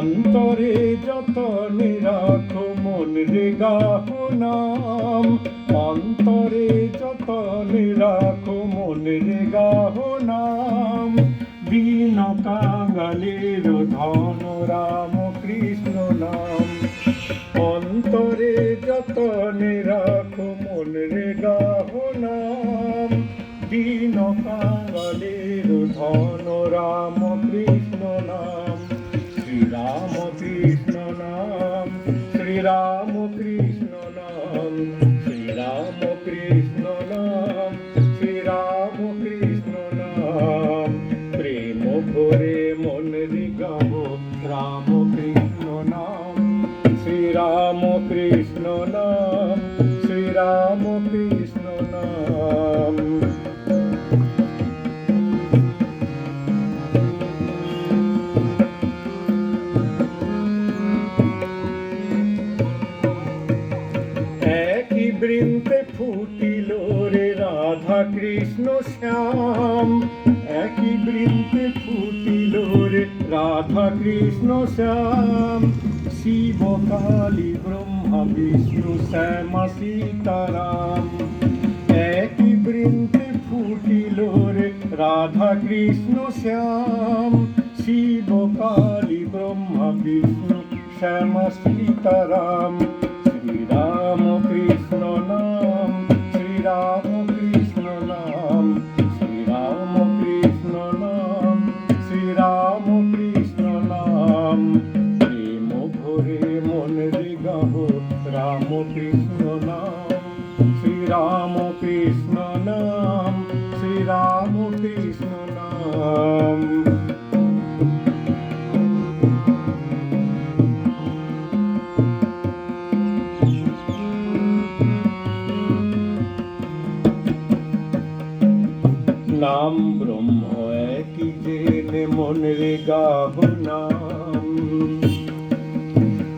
অন্তরে যত নিরাখো মন রে গাহ নাম, অন্তরে যত নিরাখো মন রে গাহ নাম। দীন কাঙালের ধন রাম কৃষ্ণ নাম। অন্তরে যত নিরাখো মন রে গাহ নাম দীন কাঙালের ধন রাম শ্রীরাম কৃষ্ণ নাম শ্রীরাম কৃষ্ণ নাম শ্রীরাম কৃষ্ণ নাম শ্রীরাম কৃষ্ণ নাম প্রেম ভরে মন গাব রাম কৃষ্ণ নাম শ্রীরাম কৃষ্ণ নাম শ্রীরাম কৃষ্ণ বৃন্তে ফুটিল রে রাধা কৃষ্ণ শ্যাম। একই বৃন্তে ফুটিল রে রাধা কৃষ্ণ শ্যাম। শিব কালী, ব্রহ্মা, বিষ্ণু, শ্যামা, সীতারাম। একই বৃন্তে ফুটিল রে রাধা কৃষ্ণ শ্যাম। শিব কালী, ব্রহ্মা, বিষ্ণু, শ্যামা, সীতারাম। শ্রীরাম কৃষ্ণ নাম শ্রীরাম কৃষ্ণ নাম শ্রীরাম কৃষ্ণ নাম শ্রীরাম কৃষ্ণ রাম কৃষ্ণ নাম ব্রহ্ম একই জেনে মন রে গাহ নাম।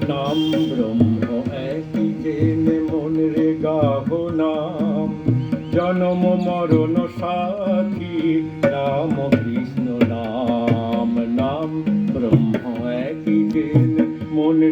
নাম ব্রহ্ম একই জেনে মন রে গাহ নাম। জনম মরণ সার